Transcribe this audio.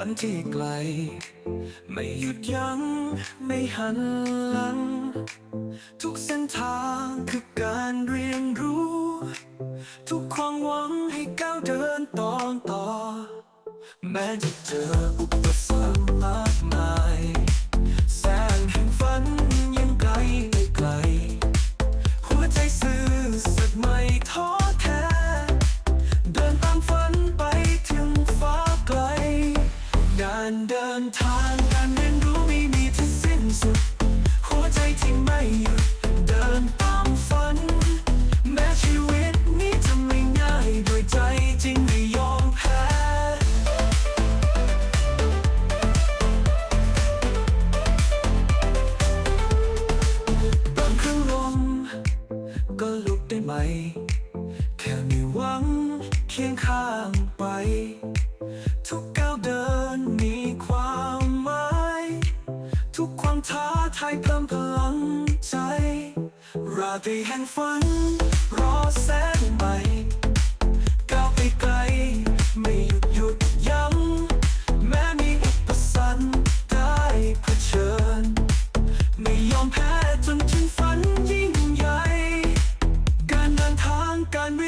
ฝันที่ไกล ไม่หยุดยัง้งไม่หันหลัง ทุกเส้นทางคือการเรียนรู้ ทุกความหวังให้ก้าวเดินต่อต่อ แม้จะเจออุปสรรค ดินทางการเรียนรู้ไม่มีที่สิ้นสุด หัวใจที่ไม่หยุดเดินตามฝัน แม้ชีวิตนี้จะไม่ง่ายด้วยใจจริงไม่ยอมแพ้บางครั้งลมก็ลุกได้ไหม แค่มีหวังเคียงข้างไป ทุกก้าวเดิน ยเพิ่มพลังใจ ราตรีแห่งฝัน รอแสงใหม่ก้าวไปไกล ไม่หยุดหยุดยั้งแม้มีอุปสรรคได้เผชิญ ไม่ยอมแพ้จนถึงฝันยิ่งใหญ่ การเดินทางการวิ